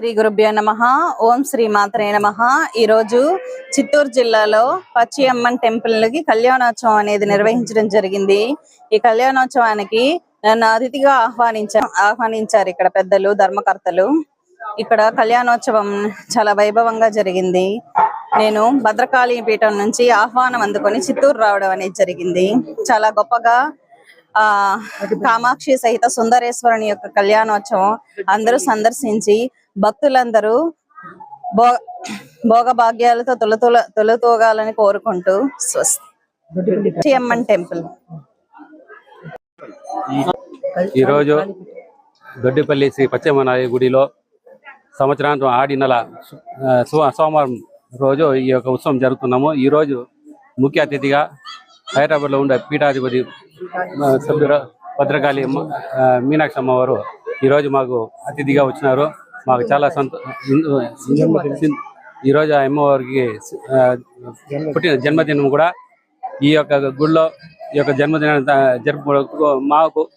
శ్రీ గురుభ్యో నమ. ఓం శ్రీ మాత్రే నమ. ఈరోజు చిత్తూరు జిల్లాలో పచ్చి అమ్మన్ టెంపుల్కి కళ్యాణోత్సవం అనేది నిర్వహించడం జరిగింది. ఈ కళ్యాణోత్సవానికి నన్ను అతిథిగా ఆహ్వానించారు ఆహ్వానించారు ఇక్కడ పెద్దలు ధర్మకర్తలు. ఇక్కడ కళ్యాణోత్సవం చాలా వైభవంగా జరిగింది. నేను భద్రకాళి పీఠం నుంచి ఆహ్వానం అందుకొని చిత్తూరు రావడం అనేది జరిగింది. చాలా గొప్పగా ఆ కామాక్షి సహిత సుందరేశ్వరుని యొక్క కళ్యాణోత్సవం అందరూ సందర్శించి భక్తులందరూ భో భోగభాగ్యాలతో తొలతొల తొలతూగాలని కోరుకుంటూ స్వస్తి. అమ్మన్ టెంపుల్. ఈరోజు దొడ్డిపల్లి శ్రీ పశ్చిమనాయ గుడిలో సంవత్సరాంతం ఆడి నెల సోమవారం రోజు ఈ యొక్క ఉత్సవం జరుగుతున్నాము ఈ రోజు ముఖ్య అతిథిగా హైదరాబాద్లో ఉండే పీఠాధిపతి సభ్యుడు భద్రకాళి అమ్మ, ఆ, మీనాక్షి అమ్మవారు ఈరోజు మాకు అతిథిగా వచ్చినారు. మాకు చాలా సంతో ఈరోజు ఆ అమ్మవారికి పుట్టిన జన్మదినం కూడా ఈ యొక్క గుడిలో ఈ యొక్క జన్మదినాన్ని జరుపు మాకు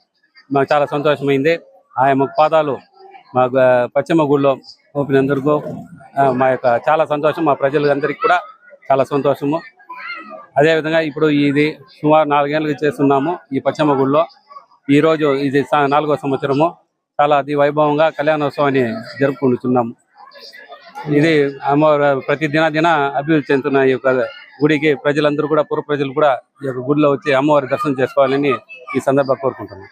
మాకు చాలా సంతోషమైంది. ఆయన పాదాలు మాకు పశ్చిమ గుడిలో ఊపినందుకు మా యొక్క చాలా సంతోషం మా ప్రజలందరికీ కూడా చాలా సంతోషము. అదేవిధంగా ఇప్పుడు ఇది సుమారు నాలుగేళ్ళకి చేస్తున్నాము ఈ పశ్చిమ గుడిలో ఈ రోజు ఇది సా- నాలుగో సంవత్సరము. చాలా అతి వైభవంగా కళ్యాణోత్సవాన్ని జరుపుకుంటున్నాము ఇది అమ్మవారు ప్రతి దిన దిన అభివృద్ధి చెందుతున్న ఈ యొక్క గుడికి ప్రజలందరూ కూడా పూర్వ ప్రజలు కూడా ఈ యొక్క గుడిలో వచ్చి అమ్మవారి దర్శనం చేసుకోవాలని ఈ సందర్భంగా కోరుకుంటున్నాం.